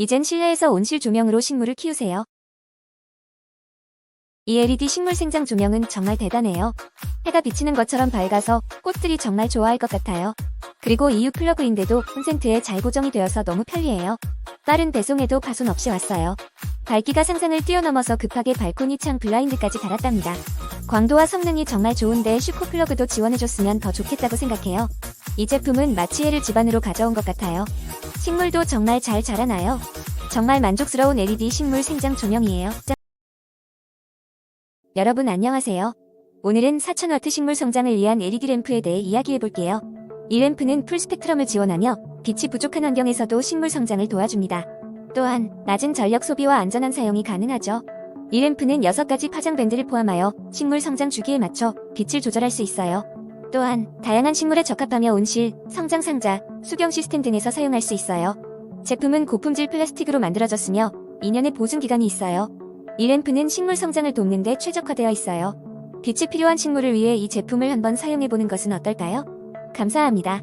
이젠 실내에서 온실 조명으로 식물을 키우세요. 이 LED 식물 생장 조명은 정말 대단해요. 해가 비치는 것처럼 밝아서 꽃들이 정말 좋아할 것 같아요. 그리고 EU 플러그인데도 콘센트에 잘 고정이 되어서 너무 편리해요. 빠른 배송에도 파손 없이 왔어요. 밝기가 상상을 뛰어넘어서 급하게 발코니 창 블라인드까지 달았답니다. 광도와 성능이 정말 좋은데 슈퍼 플러그도 지원해줬으면 더 좋겠다고 생각해요. 이 제품은 마치 해를 집안으로 가져온 것 같아요. 식물도 정말 잘 자라나요. 정말 만족스러운 LED 식물 생장 조명이에요. 짠. 여러분 안녕하세요. 오늘은 4000W 식물 성장을 위한 LED 램프에 대해 이야기해 볼게요. 이 램프는 풀 스펙트럼을 지원하며 빛이 부족한 환경에서도 식물 성장을 도와줍니다. 또한 낮은 전력 소비와 안전한 사용이 가능하죠. 이 램프는 6가지 파장 밴드를 포함하여 식물 성장 주기에 맞춰 빛을 조절할 수 있어요. 또한 다양한 식물에 적합하며 온실, 성장 상자, 수경 시스템 등에서 사용할 수 있어요. 제품은 고품질 플라스틱으로 만들어졌으며 2년의 보증 기간이 있어요. 이 램프는 식물 성장을 돕는 데 최적화되어 있어요. 빛이 필요한 식물을 위해 이 제품을 한번 사용해 보는 것은 어떨까요? 감사합니다.